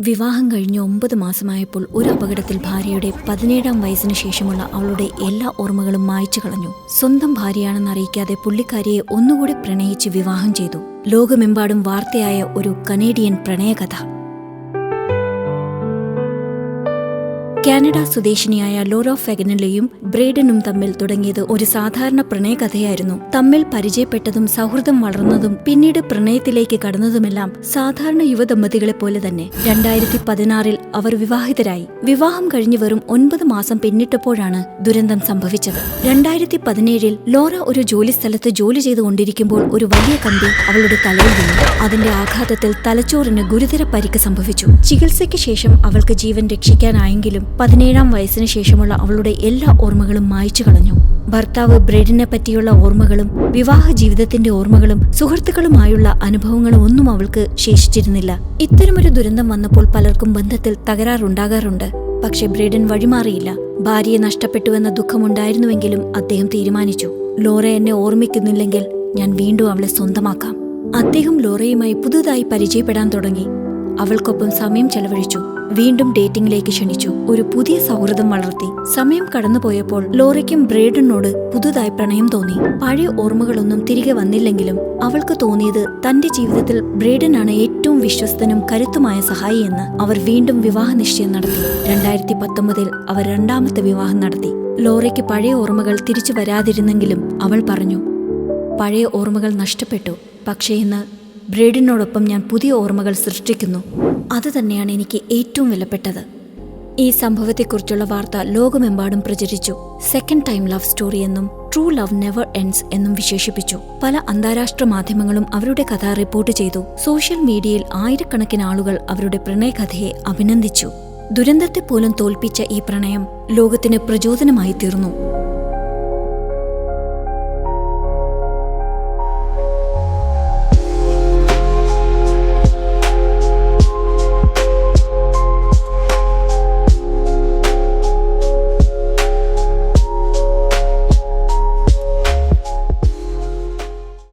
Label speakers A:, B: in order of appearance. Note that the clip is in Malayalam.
A: വിവാഹം കഴിഞ്ഞ് ഒമ്പത് മാസമായപ്പോൾ ഒരു അപകടത്തിൽ ഭാര്യയുടെ പതിനേഴാം വയസ്സിന് ശേഷമുള്ള അവളുടെ എല്ലാ ഓർമ്മകളും മായ്ച്ചു കളഞ്ഞു. സ്വന്തം ഭാര്യയാണെന്ന് അറിയിക്കാതെ പുള്ളിക്കാരിയെ ഒന്നുകൂടി പ്രണയിച്ച് വിവാഹം ചെയ്തു. ലോകമെമ്പാടും വാർത്തയായ ഒരു കനേഡിയൻ പ്രണയകഥ. കാനഡ സ്വദേശിനിയായ ലോറ ഫെഗനലയും ബ്രേഡനും തമ്മിൽ തുടങ്ങിയത് ഒരു സാധാരണ പ്രണയകഥയായിരുന്നു. തമ്മിൽ പരിചയപ്പെട്ടതും സൗഹൃദം വളർന്നതും പിന്നീട് പ്രണയത്തിലേക്ക് കടന്നതുമെല്ലാം സാധാരണ യുവദമ്പതികളെ പോലെ തന്നെ. രണ്ടായിരത്തി പതിനാറിൽ അവർ വിവാഹിതരായി. വിവാഹം കഴിഞ്ഞ് വെറും ഒൻപത് മാസം പിന്നിട്ടപ്പോഴാണ് ദുരന്തം സംഭവിച്ചത്. രണ്ടായിരത്തി പതിനേഴിൽ ലോറ ഒരു ജോലി സ്ഥലത്ത് ജോലി ചെയ്തുകൊണ്ടിരിക്കുമ്പോൾ ഒരു വലിയ കമ്പി അവളുടെ തലയിൽ വീണു. അതിന്റെ ആഘാതത്തിൽ തലച്ചോറിന് ഗുരുതര പരിക്ക് സംഭവിച്ചു. ചികിത്സയ്ക്ക് ശേഷം അവൾക്ക് ജീവൻ രക്ഷിക്കാനായെങ്കിലും പതിനേഴാം വയസ്സിന് ശേഷമുള്ള അവളുടെ എല്ലാ ഓർമ്മകളും മായ്ച്ചു കളഞ്ഞു. ഭർത്താവ് ബ്രെഡിനെ പറ്റിയുള്ള ഓർമ്മകളും വിവാഹ ജീവിതത്തിന്റെ ഓർമ്മകളും സുഹൃത്തുക്കളുമായുള്ള അനുഭവങ്ങളും ഒന്നും അവൾക്ക് ശേഷിച്ചിരുന്നില്ല. ഇത്തരമൊരു ദുരന്തം വന്നപ്പോൾ പലർക്കും ബന്ധത്തിൽ തകരാറുണ്ടാകാറുണ്ട്. പക്ഷെ ബ്രേഡൻ വഴിമാറിയില്ല. ഭാര്യയെ നഷ്ടപ്പെട്ടുവെന്ന ദുഃഖമുണ്ടായിരുന്നുവെങ്കിലും അദ്ദേഹം തീരുമാനിച്ചു. ലോറ എന്നെ ഓർമ്മിക്കുന്നില്ലെങ്കിൽ ഞാൻ വീണ്ടും അവളെ സ്വന്തമാക്കാം. അദ്ദേഹം ലോറയുമായി പുതുതായി പരിചയപ്പെടാൻ തുടങ്ങി. അവൾക്കൊപ്പം സമയം ചെലവഴിച്ചു. വീണ്ടും ഡേറ്റിംഗിലേക്ക് ക്ഷണിച്ചു. ഒരു പുതിയ സൗഹൃദം വളർത്തി. സമയം കടന്നുപോയപ്പോൾ ലോറയ്ക്കും ബ്രേഡനോട് പുതുതായി പ്രണയം തോന്നി. പഴയ ഓർമ്മകളൊന്നും തിരികെ വന്നില്ലെങ്കിലും അവൾക്ക് തോന്നിയത് തന്റെ ജീവിതത്തിൽ ബ്രേഡനാണ് ഏറ്റവും വിശ്വസ്തനും കരുത്തുമായ സഹായിയെന്ന് അവർ വീണ്ടും വിവാഹ നിശ്ചയം നടത്തി. രണ്ടായിരത്തി പത്തൊമ്പതിൽ അവർ രണ്ടാമത്തെ വിവാഹം നടത്തി. ലോറയ്ക്ക് പഴയ ഓർമ്മകൾ തിരിച്ചു വരാതിരുന്നെങ്കിലും അവൾ പറഞ്ഞു പഴയ ഓർമ്മകൾ നഷ്ടപ്പെട്ടു. പക്ഷേ ഇന്ന് ബ്രേഡിനോടൊപ്പം ഞാൻ പുതിയ ഓർമ്മകൾ സൃഷ്ടിക്കുന്നു. അത് തന്നെയാണ് എനിക്ക് ഏറ്റവും വിലപ്പെട്ടത്. ഈ സംഭവത്തെക്കുറിച്ചുള്ള വാർത്ത ലോകമെമ്പാടും പ്രചരിച്ചു. സെക്കൻഡ് ടൈം ലവ് സ്റ്റോറി എന്നും ട്രൂ ലവ് നെവർ എൻഡ്സ് എന്നും വിശേഷിപ്പിച്ചു. പല അന്താരാഷ്ട്ര മാധ്യമങ്ങളും അവരുടെ കഥ റിപ്പോർട്ട് ചെയ്തു. സോഷ്യൽ മീഡിയയിൽ ആയിരക്കണക്കിന് ആളുകൾ അവരുടെ പ്രണയകഥയെ അഭിനന്ദിച്ചു. ദുരന്തത്തെ പോലും തോൽപ്പിച്ച ഈ പ്രണയം ലോകത്തിന് പ്രചോദനമായി തീർന്നു.